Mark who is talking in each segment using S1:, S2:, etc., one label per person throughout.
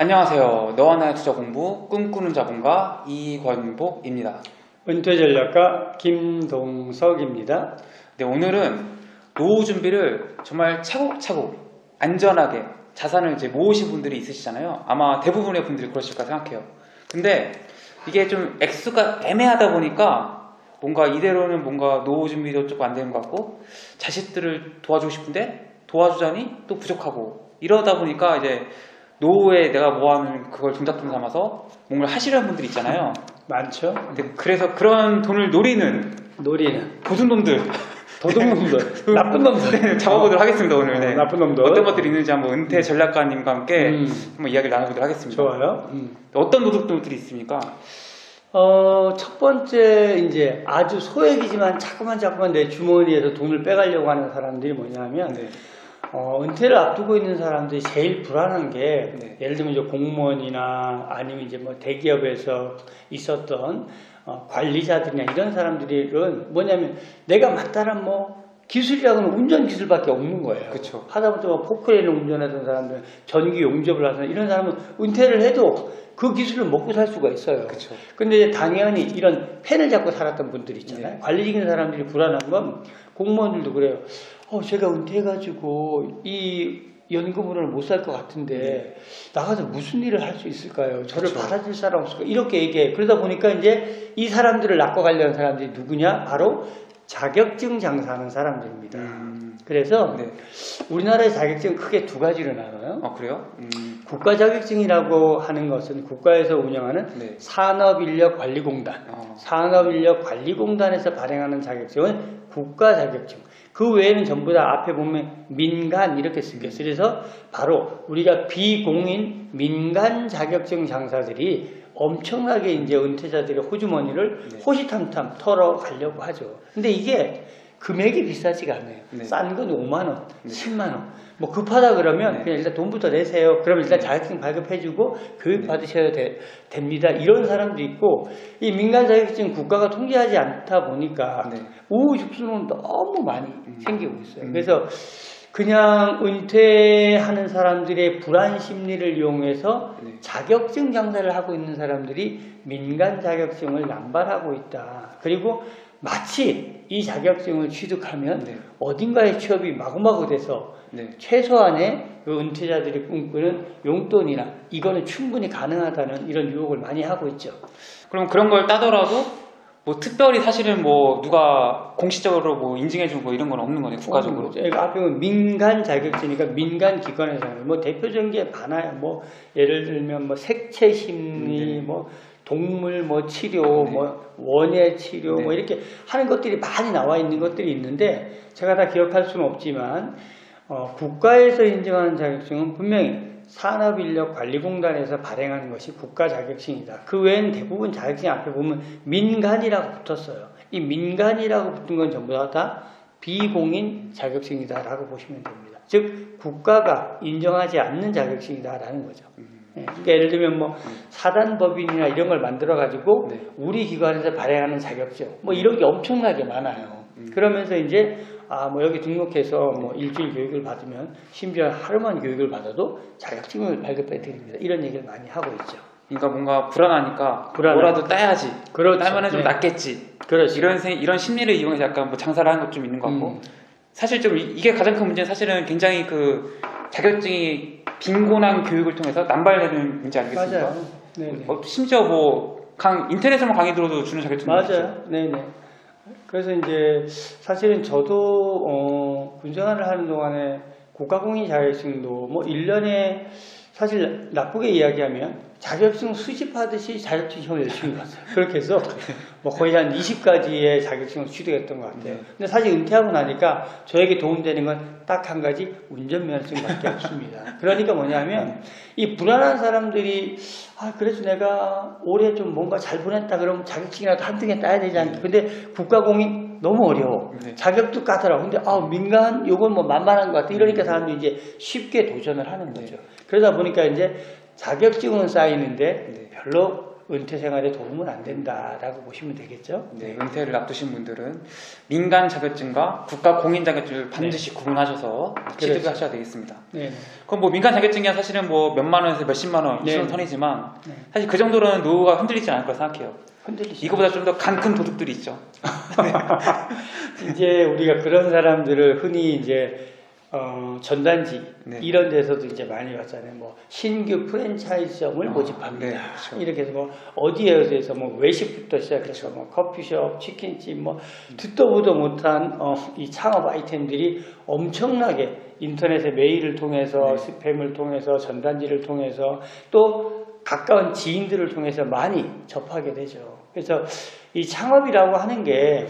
S1: 안녕하세요. 너와 나의 투자 공부 꿈꾸는 자본가 이권복입니다.
S2: 은퇴 전략가 김동석입니다.
S1: 네, 오늘은 노후 준비를 정말 차곡차곡 안전하게 자산을 이제 모으신 분들이 있으시잖아요. 아마 대부분의 분들이 그러실까 생각해요. 근데 이게 좀 액수가 애매하다 보니까 뭔가 이대로는 뭔가 노후 준비도 조금 안 되는 것 같고 자식들을 도와주고 싶은데 도와주자니 또 부족하고 이러다 보니까 이제 노후에 내가 모아놓은 그걸 종잣돈 삼아서 뭔가를 하시려는 분들 있잖아요.
S2: 많죠?
S1: 근데 그래서 그런 돈을 노리는
S2: 놀이는
S1: 도둑놈들
S2: 도둑놈들, 나쁜 놈들.
S1: 잡아보도록 하겠습니다 오늘. 네.
S2: 어, 나쁜 놈들.
S1: 어떤 것들이 있는지 한번 은퇴 전략가님과 함께
S2: 음,
S1: 한번 이야기를 나눠보도록 하겠습니다.
S2: 좋아요. 음.
S1: 어떤 도둑들이 있습니까?
S2: 어, 첫 번째, 이제 아주 소액이지만 자꾸만 자꾸만 내 주머니에서 돈을 빼가려고 하는 사람들이 뭐냐면,
S1: 네.
S2: 어, 은퇴를 앞두고 있는 사람들이 제일 불안한 게,
S1: 네.
S2: 예를 들면 이제 공무원이나 아니면 이제 뭐 대기업에서 있었던 어, 관리자들이나 이런 사람들은 뭐냐면 내가 맞다란 뭐 기술이라고는 운전 기술밖에 없는 거예요.
S1: 그쵸.
S2: 하다못해 뭐 포크레인을 운전하던 사람들, 전기 용접을 하던 이런 사람은 은퇴를 해도 그 기술을 먹고 살 수가 있어요.
S1: 그렇죠.
S2: 근데 당연히 이런 펜을 잡고 살았던 분들 있잖아요.
S1: 네.
S2: 관리직인 사람들이 불안한 건 공무원들도 그래요. 어, 제가 은퇴해가지고 이 연금으로는 못 살 것 같은데 나가서 무슨 일을 할 수 있을까요? 저를
S1: 그쵸.
S2: 받아줄 사람 없을까? 이렇게 얘기해. 그러다 보니까 이제 이 사람들을 낚고 가려는 사람들이 누구냐? 바로 자격증 장사하는 사람들입니다.
S1: 음,
S2: 그래서
S1: 네.
S2: 우리나라의 자격증 크게 두 가지로 나눠요.
S1: 아 그래요? 음,
S2: 국가 자격증이라고 하는 것은 국가에서 운영하는
S1: 네.
S2: 산업인력관리공단,
S1: 어,
S2: 산업인력관리공단에서 발행하는 자격증은 국가 자격증. 그 외에는 전부 다 앞에 보면 민간 이렇게 쓰겠어요. 그래서 바로 우리가 비공인 민간 자격증 장사들이 엄청나게 이제 은퇴자들의 호주머니를
S1: 네.
S2: 호시탐탐 털어가려고 하죠. 근데 이게 금액이 비싸지가 않아요.
S1: 네.
S2: 싼건 5만 원,
S1: 네.
S2: 10만 원. 뭐 급하다 그러면
S1: 네.
S2: 그냥 일단 돈부터 내세요. 그럼 일단 자격증 발급해주고 교육
S1: 네.
S2: 받으셔야 돼- 됩니다. 이런 사람도 있고 이 민간 자격증 국가가 통제하지 않다 보니까
S1: 네.
S2: 우후죽순은 너무 많이 생기고 있어요.
S1: 음.
S2: 그래서 그냥 은퇴하는 사람들의 불안 심리를 이용해서
S1: 네.
S2: 자격증 장사를 하고 있는 사람들이 민간 자격증을 남발하고 있다. 그리고 마치 이 자격증을 취득하면
S1: 네.
S2: 어딘가에 취업이 마구마구 돼서
S1: 네.
S2: 최소한의 그 은퇴자들이 꿈꾸는 용돈이나 이거는 충분히 가능하다는 이런 유혹을 많이 하고 있죠.
S1: 그럼 그런 걸 따더라도 뭐 특별히 사실은 뭐 누가 공식적으로 뭐 인증해주고 뭐 이런 건 없는 거네 국가적으로.
S2: 그러니까 앞에 보면 민간 자격증이니까 민간 기관에서 하는 거예요. 뭐 대표적인 게 많아요. 뭐 예를 들면 뭐 색채 심리,
S1: 네.
S2: 뭐 동물 뭐 치료,
S1: 네.
S2: 뭐 원예 치료,
S1: 네.
S2: 뭐 이렇게 하는 것들이 많이 나와 있는 것들이 있는데 제가 다 기억할 수는 없지만 어, 국가에서 인정하는 자격증은 분명히 산업인력관리공단에서 발행하는 것이 국가 자격증이다. 그 외에는 대부분 자격증 앞에 보면 민간이라고 붙었어요. 이 민간이라고 붙은 건 전부 다, 다 비공인 자격증이다라고 보시면 됩니다. 즉 국가가 인정하지 않는 자격증이다라는 거죠. 예, 그러니까 예를 들면 뭐 사단법인이나 이런 걸 만들어 가지고
S1: 네.
S2: 우리 기관에서 발행하는 자격증 뭐 이런 게 엄청나게 많아요.
S1: 음.
S2: 그러면서 이제 아 뭐 여기 등록해서 뭐 일주일 교육을 받으면 심지어 하루만 교육을 받아도 자격증을 발급해 드립니다. 이런 얘기를 많이 하고 있죠.
S1: 그러니까 뭔가 불안하니까
S2: 불안해.
S1: 뭐라도 따야지.
S2: 그렇죠.
S1: 따면은 좀
S2: 네.
S1: 낫겠지.
S2: 그렇죠.
S1: 이런 생, 이런 심리를 이용해서 약간 뭐 장사를 하는 것 좀 있는 것 같고
S2: 음.
S1: 사실 좀 이- 이게 가장 큰 문제는 사실은 굉장히 그 자격증이 빈곤한 교육을 통해서 남발되는 문제 아니겠습니까?
S2: 맞아요. 네네.
S1: 어, 심지어 뭐 강, 인터넷으로만 강의 들어도 주는 자격증
S2: 맞아요. 네네. 그래서 이제 사실은 저도 어, 군생활을 하는 동안에 국가공인 자격증도 뭐 1년에 사실 나쁘게 이야기하면 자격증 수집하듯이 자격증 시험을 열심히 봤어요. 그렇게 해서 뭐 거의 한 20가지의 자격증을 취득했던 것 같아요.
S1: 네.
S2: 근데 사실 은퇴하고 나니까 저에게 도움되는 건 딱 한 가지 운전면허증밖에 없습니다. 그러니까 뭐냐면 이 불안한 사람들이 아 그래서 내가 올해 좀 뭔가 잘 보냈다 그러면 자격증이라도 한 등에 따야 되지 않겠 근데 국가공인 너무 어려워.
S1: 네.
S2: 자격도 까더라고. 근데 아 민간 요건 뭐 만만한 것 같아. 이러니까 사람들이 이제 쉽게 도전을 하는 거죠. 그러다 보니까 이제 자격증은 쌓이는데
S1: 네.
S2: 별로 은퇴 생활에 도움은 안 된다라고 보시면 되겠죠.
S1: 네, 은퇴를 앞두신 분들은 민간 자격증과 국가 공인 자격증을 반드시 구분하셔서 취득을
S2: 그렇죠.
S1: 하셔야 되겠습니다.
S2: 네.
S1: 그럼 뭐 민간 자격증이야 사실은 뭐 몇만 원에서 몇십만 원
S2: 네.
S1: 이런 선이지만
S2: 네.
S1: 사실 그 정도로는 노후가 흔들리지 않을 거라 생각해요.
S2: 흔들리시.
S1: 이거보다 좀 더 간 큰 도둑들이 있죠.
S2: 이제 우리가 그런 사람들을 흔히 이제 어, 전단지
S1: 네.
S2: 이런 데서도 이제 많이 봤잖아요. 뭐 신규 프랜차이즈점을
S1: 아,
S2: 모집합니다.
S1: 네, 그렇죠.
S2: 이렇게 해서 뭐 어디에서 뭐 외식부터 시작해서 뭐 커피숍, 치킨집 뭐 듣도 보도 못한 어, 이 창업 아이템들이 엄청나게 인터넷에 메일을 통해서
S1: 네.
S2: 스팸을 통해서 전단지를 통해서 또 가까운 지인들을 통해서 많이 접하게 되죠. 그래서 이 창업이라고 하는 게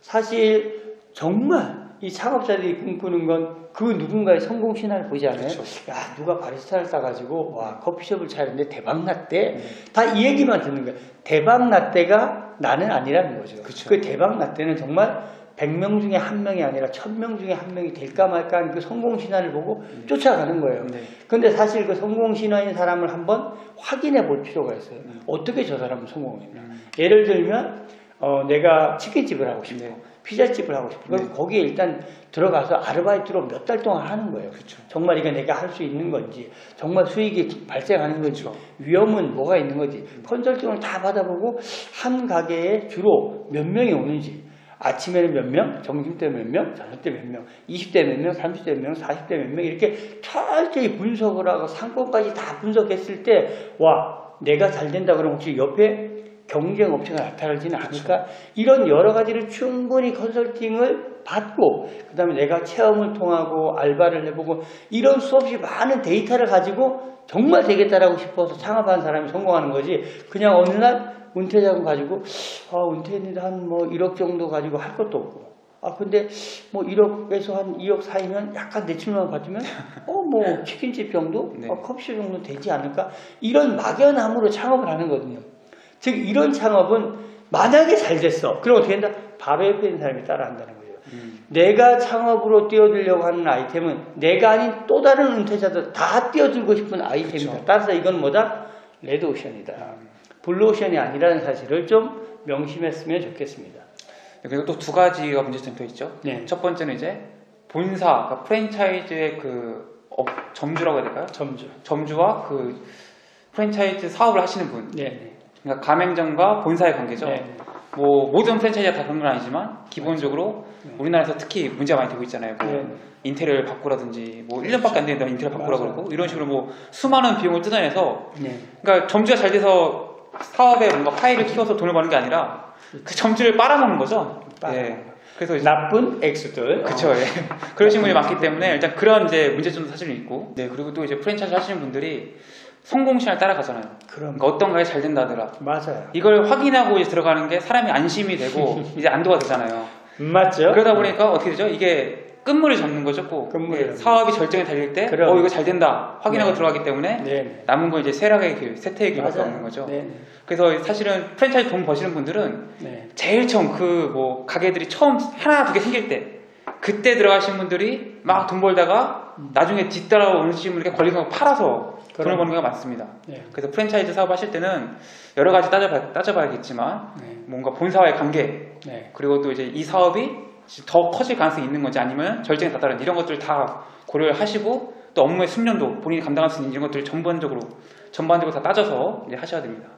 S2: 사실 정말 이 창업자들이 꿈꾸는 건 그 누군가의 성공 신화를 보지 않아요?
S1: 그렇죠.
S2: 야 누가 바리스타를 따가지고 와 커피숍을 차렸는데 대박 났대.
S1: 네.
S2: 다이 얘기만 듣는 거예요. 대박 났대가 나는 아니라는 거죠.
S1: 그쵸.
S2: 그 대박 났대는 정말 100명 중에 한 명이 아니라 1000명 중에 한 명이 될까 말까 하는 그 성공 신화를 보고 쫓아가는 거예요.
S1: 네.
S2: 근데 사실 그 성공 신화인 사람을 한번 확인해 볼 필요가 있어요.
S1: 음.
S2: 어떻게 저 사람은 성공했나.
S1: 음,
S2: 예를 들면 어, 내가 치킨집을 하고 싶어.
S1: 네.
S2: 피자집을 하고. 그럼
S1: 네.
S2: 거기에 일단 들어가서 아르바이트로 몇 달 동안 하는 거예요.
S1: 그렇죠.
S2: 정말 이거 내가 할 수 있는 건지, 정말 수익이 발생하는 건지,
S1: 그렇죠.
S2: 위험은 뭐가 있는 건지, 컨설팅을 다 받아보고 한 가게에 주로 몇 명이 오는지, 아침에는 몇 명, 점심 때 몇 명, 저녁 때 몇 명, 20대 몇 명, 30대 몇 명, 40대 몇 명 이렇게 철저히 분석을 하고 상권까지 다 분석했을 때, 와, 내가 잘 된다 그러면 혹시 옆에 경쟁 업체가 나타나지는 않을까? 이런 여러 가지를 충분히 컨설팅을 받고, 그 다음에 내가 체험을 통하고 알바를 해보고, 이런 수없이 많은 데이터를 가지고 정말 되겠다라고 싶어서 창업한 사람이 성공하는 거지, 그냥 어느 날 은퇴자금 가지고, 아, 은퇴했는데 한 뭐 1억 정도 가지고 할 것도 없고, 아, 근데 뭐 1억에서 한 2억 사이면 약간 대출만 받으면, 어, 뭐 치킨집 정도?
S1: 네.
S2: 어, 커피숍 정도 되지 않을까? 이런 막연함으로 창업을 하는 거거든요. 즉 이런 창업은 만약에 잘 됐어. 그럼 어떻게 된다? 바로 옆에 있는 사람이 따라한다는 거죠.
S1: 음,
S2: 내가 창업으로 뛰어들려고 하는 아이템은 내가 아닌 또 다른 은퇴자도 다 뛰어들고 싶은 아이템이다.
S1: 그쵸.
S2: 따라서 이건 뭐다? 레드오션이다. 블루오션이 아니라는 사실을 좀 명심했으면 좋겠습니다.
S1: 네, 그리고 또 두 가지가 문제점이 더 있죠.
S2: 네.
S1: 첫 번째는 이제 본사, 그러니까 프랜차이즈의 그 업, 점주라고 해야 될까요?
S2: 점주.
S1: 점주와 그 프랜차이즈 사업을 하시는 분,
S2: 네.
S1: 그러니까 가맹점과 본사의 관계죠.
S2: 네.
S1: 뭐 모든 프랜차이즈가 다 그런 건 아니지만 기본적으로
S2: 네.
S1: 우리나라에서 특히 문제가 많이 되고 있잖아요. 뭐
S2: 네.
S1: 인테리어를 바꾸라든지 뭐 1년밖에 안 되는데 인테리어 바꾸라
S2: 맞아요.
S1: 그러고 이런 식으로 뭐 수많은 비용을 뜯어내서
S2: 네.
S1: 그러니까 점주가 잘 돼서 사업에 뭔가 파일을 키워서 돈을 버는 게 아니라 그 점주를 빨아먹는 거죠. 예. 그래서 이제
S2: 나쁜 액수들.
S1: 그쵸, 예. 그러신 분이 많기 때문에 일단 그런 이제 문제점도 사실은 있고, 네 그리고 또 이제 프랜차이즈 하시는 분들이 성공 신화를 따라가잖아요.
S2: 그럼
S1: 그러니까 어떤 가게 잘 된다더라.
S2: 맞아요.
S1: 이걸 확인하고 이제 들어가는 게 사람이 안심이 되고 이제 안도가 되잖아요.
S2: 맞죠?
S1: 그러다 보니까 어떻게 되죠? 이게 끝물을 잡는 거죠, 꼭. 예, 사업이 절정에 달릴 때,
S2: 그럼.
S1: 어 이거 잘 된다 확인하고
S2: 네.
S1: 들어가기 때문에
S2: 네.
S1: 남은 건 이제 세락의 길, 세태의 길밖에
S2: 맞아요.
S1: 없는 거죠.
S2: 네.
S1: 그래서 사실은 프랜차이즈 돈 버시는 분들은
S2: 네.
S1: 제일 처음 그 뭐 가게들이 처음 하나 두 개 생길 때 그때 들어가신 분들이 막 돈 벌다가 나중에 뒤따라오시는 분에게 걸리고 팔아서 돈을
S2: 그럼.
S1: 버는 경우가 많습니다.
S2: 네.
S1: 그래서 프랜차이즈 사업 하실 때는 여러 가지 따져봐, 따져봐야 겠지만
S2: 네.
S1: 뭔가 본사와의 관계
S2: 네.
S1: 그리고 또 이제 이 사업이 더 커질 가능성이 있는 건지 아니면 절정에 다다른 이런 것들을 다 고려를 하시고 또 업무의 숙련도 본인이 감당할 수 있는 이런 것들을 전반적으로 전반적으로 다 따져서 이제 하셔야 됩니다.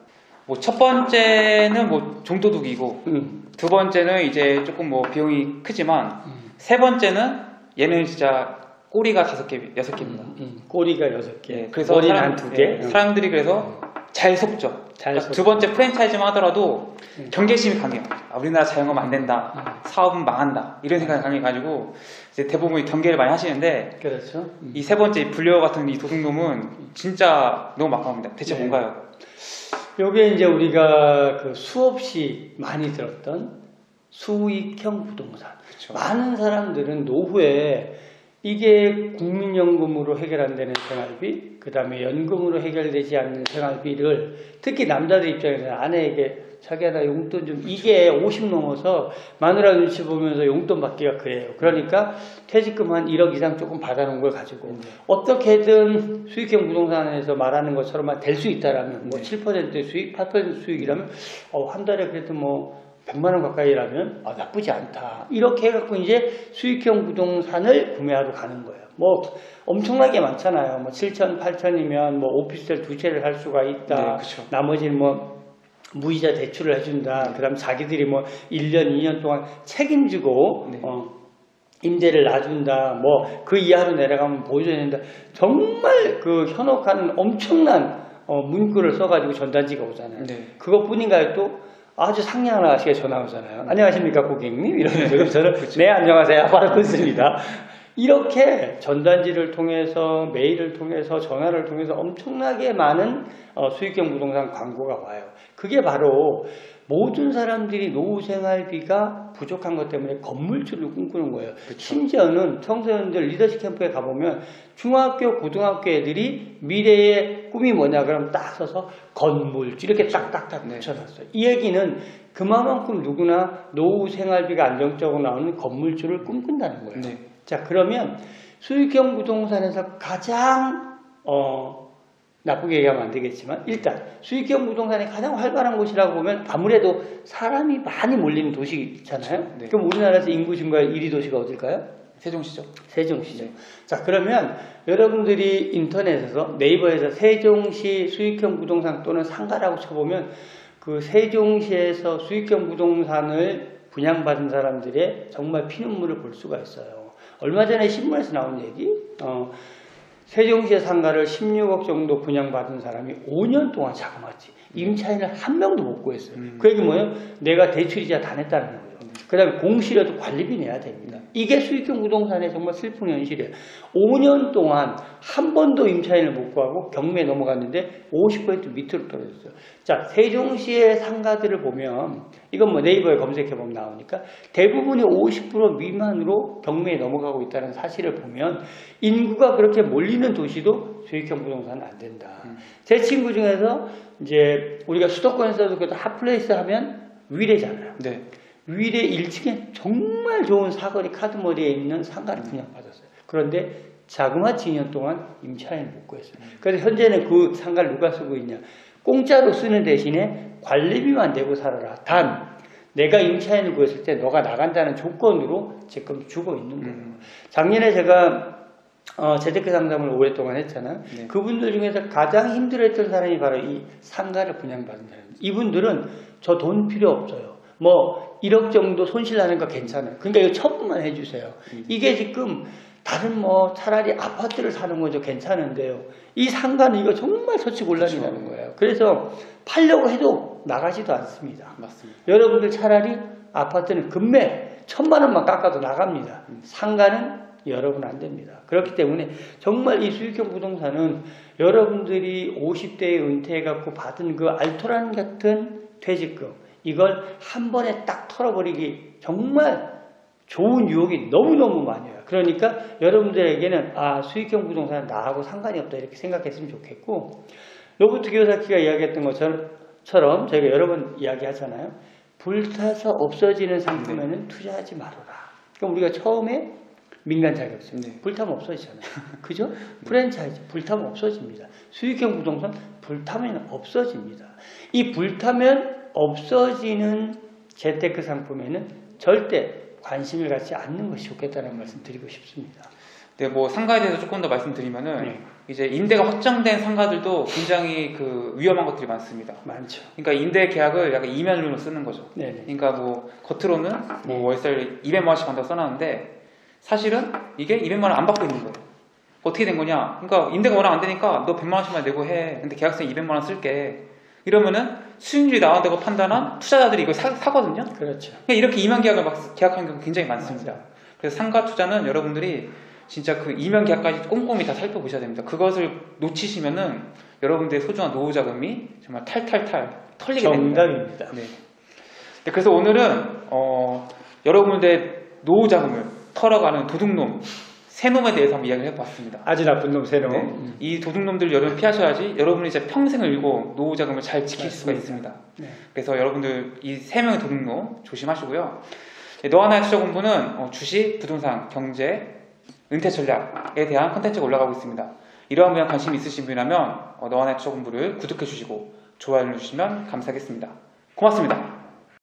S1: 뭐 첫 번째는 뭐 종도둑이고
S2: 음.
S1: 두 번째는 이제 조금 뭐 비용이 크지만
S2: 음.
S1: 세 번째는 얘는 진짜 꼬리가 다섯 개 여섯 개입니다.
S2: 음. 꼬리가 여섯 개.
S1: 예, 그래서
S2: 머리는
S1: 사람-
S2: 한두 개.
S1: 예, 사람들이 그래서 잘 속죠.
S2: 잘
S1: 그러니까. 두 번째 프랜차이즈만 하더라도
S2: 음.
S1: 경계심이 강해요. 아, 우리나라 자영업 안 된다.
S2: 음.
S1: 사업은 망한다. 이런 생각이 강해가지고 이제 대부분 경계를 많이 하시는데
S2: 그렇죠. 음.
S1: 이세 번째 불려 같은 이 도둑놈은 진짜 너무 막강합니다. 대체
S2: 네.
S1: 뭔가요?
S2: 요게 이제 우리가 그 수없이 많이 들었던 수익형 부동산.
S1: 그렇죠.
S2: 많은 사람들은 노후에 이게 국민연금으로 해결 안 되는 생활비, 그 다음에 연금으로 해결되지 않는 생활비를 특히 남자들 입장에서는 아내에게 자기야 나 용돈 좀 이게 50 넘어서 마누라 눈치 보면서 용돈 받기가 그래요. 그러니까 퇴직금 한 1억 이상 조금 받아놓은 걸 가지고 어떻게든 수익형 부동산에서 말하는 것처럼만 될수 있다라면 뭐7% 수익, 8% 수익이라면 어, 한 달에 그래도 뭐 100만 원 가까이라면 아, 나쁘지 않다. 이렇게 해갖고 이제 수익형 부동산을 구매하러 가는 거예요. 뭐 엄청나게 많잖아요. 뭐 7천, 8천이면 뭐 오피스텔 두 채를 살 수가 있다.
S1: 네.
S2: 나머지는 뭐 무이자 대출을 해준다. 그다음 자기들이 뭐 1년, 2년 동안 책임지고
S1: 네.
S2: 어, 임대를 놔준다. 뭐 그 이하로 내려가면 보여줘야 된다. 정말 그 현혹하는 엄청난 어, 문구를 써가지고 전단지가 오잖아요.
S1: 네.
S2: 그것뿐인가요 또 아주 아저씨가 전화 오잖아요. 안녕하십니까 고객님 이러면서 그럼 저는 네 안녕하세요 바로 끊습니다. 이렇게 전단지를 통해서 메일을 통해서 전화를 통해서 엄청나게 많은 어, 수익형 부동산 광고가 와요. 그게 바로 모든 사람들이 노후 생활비가 부족한 것 때문에 건물주를 꿈꾸는 거예요. 심지어는 청소년들 리더십 캠프에 가보면 중학교, 고등학교 애들이 미래의 꿈이 뭐냐 그럼 딱 써서 건물주 이렇게 딱딱딱
S1: 네.
S2: 붙여놨어요. 이 얘기는 그만큼 누구나 노후 생활비가 안정적으로 나오는 건물주를 꿈꾼다는 거예요.
S1: 네.
S2: 자 그러면 수익형 부동산에서 가장 어, 나쁘게 얘기하면 안 되겠지만 일단 수익형 부동산이 가장 활발한 곳이라고 보면 아무래도 사람이 많이 몰리는 도시잖아요.
S1: 네.
S2: 그럼 우리나라에서 인구 증가의 1위 도시가 어딜까요?
S1: 세종시죠.
S2: 세종시죠. 자 그러면 여러분들이 인터넷에서 네이버에서 세종시 수익형 부동산 또는 상가라고 쳐보면 그 세종시에서 수익형 부동산을 분양받은 사람들의 정말 피눈물을 볼 수가 있어요. 얼마 전에 신문에서 나온 얘기, 어, 세종시의 상가를 16억 정도 분양받은 사람이 5년 동안 자그마치 임차인을 한 명도 못 구했어요.
S1: 음.
S2: 그 얘기 뭐예요? 내가 대출이자 다 냈다는 거예요. 그 다음에 공실에도 관리비 내야 됩니다. 이게 수익형 부동산의 정말 슬픈 현실이에요. 5년 동안 한 번도 임차인을 못 구하고 경매에 넘어갔는데 50% 밑으로 떨어졌어요. 자, 세종시의 상가들을 보면 이건 뭐 네이버에 검색해보면 나오니까 대부분이 50% 미만으로 경매에 넘어가고 있다는 사실을 보면 인구가 그렇게 몰리는 도시도 수익형 부동산은 안 된다. 제 친구 중에서 이제 우리가 수도권에서도 그래도 핫플레이스 하면 위례잖아요.
S1: 네.
S2: 위례 1층에 정말 좋은 사거리 카드머리에 있는 상가를 분양받았어요. 그런데 자그마치 2년 동안 임차인을 못 구했어요. 그래서 현재는 그 상가를 누가 쓰고 있냐. 공짜로 쓰는 대신에 관리비만 내고 살아라. 단 내가 임차인을 구했을 때 너가 나간다는 조건으로 지금 주고 있는 거예요.
S1: 음.
S2: 작년에 제가 어, 재테크 상담을 오랫동안 했잖아요.
S1: 네.
S2: 그분들 중에서 가장 힘들어했던 사람이 바로 이 상가를 분양받은 사람입니다. 이분들은 저 돈 필요 없어요. 뭐 1억 정도 손실 나는 거 괜찮아요. 그러니까 이거 처분만 해주세요. 이게 지금 다른 뭐 차라리 아파트를 사는 거죠 괜찮은데요. 이 상가는 이거 정말 서치곤란이라는 거예요. 그래서 팔려고 해도 나가지도 않습니다.
S1: 맞습니다.
S2: 여러분들 차라리 아파트는 금매 천만 원만 깎아도 나갑니다. 상가는 여러분 안 됩니다. 그렇기 때문에 정말 이 수익형 부동산은 여러분들이 50대에 은퇴해갖고 받은 그 알토란 같은 퇴직금 이걸 한 번에 딱 털어버리기 정말 좋은 유혹이 너무너무 많이 와요. 그러니까 여러분들에게는 아 수익형 부동산은 나하고 상관이 없다 이렇게 생각했으면 좋겠고 로버트 기요사키가 이야기했던 것처럼 저희가 여러 번 이야기하잖아요. 불타서 없어지는 상품에는 투자하지 말아라. 그럼 우리가 처음에 민간 자격증
S1: 네.
S2: 불타면 없어지잖아요. 그죠? 프랜차이즈 불타면 없어집니다. 수익형 부동산 불타면 없어집니다. 이 불타면 없어지는 재테크 상품에는 절대 관심을 갖지 않는 것이 좋겠다는 말씀 드리고 싶습니다.
S1: 네, 뭐 상가에 대해서 조금 더 말씀드리면은
S2: 네.
S1: 이제 임대가 확정된 상가들도 굉장히 그 위험한 것들이 많습니다.
S2: 많죠.
S1: 그러니까 임대 계약을 약간 이면으로 쓰는 거죠.
S2: 네네.
S1: 그러니까 뭐 겉으로는 뭐 월세를 200만 원씩 한다고 써놨는데 사실은 이게 200만 원 안 받고 있는 거예요. 어떻게 된 거냐? 그러니까 임대가 워낙 안 되니까 너 100만 원씩만 내고 해. 근데 계약서에 200만 원 쓸게. 이러면은 수익률이 나온다고 판단한 투자자들이 이걸 사, 사거든요.
S2: 그렇죠.
S1: 그러니까 이렇게 이면 계약을 막 계약하는 경우 굉장히 많습니다. 그래서 상가 투자는 여러분들이 진짜 그 이면 계약까지 꼼꼼히 다 살펴보셔야 됩니다. 그것을 놓치시면은 여러분들의 소중한 노후 자금이 정말 탈탈탈 털리게 됩니다.
S2: 정답입니다.
S1: 네. 네, 그래서 오늘은 어, 여러분들의 노후 자금을 털어가는 도둑놈 새 놈에 대해서 한번 이야기를 해봤습니다.
S2: 아주 나쁜 놈 새로.
S1: 네.
S2: 음.
S1: 이 도둑놈들 여러분 피하셔야지 여러분이 이제 평생을 일고 노후 자금을 잘 지킬 수가
S2: 맞습니다.
S1: 있습니다.
S2: 네.
S1: 그래서 여러분들 이 세 명의 도둑놈 조심하시고요. 네, 너 하나의 투자 공부는 어, 주식, 부동산, 경제, 은퇴 전략에 대한 컨텐츠가 올라가고 있습니다. 이러한 분야 관심 있으신 분이라면 어, 너 하나의 투자 공부를 구독해 주시고 좋아요 눌러주시면 감사하겠습니다. 고맙습니다.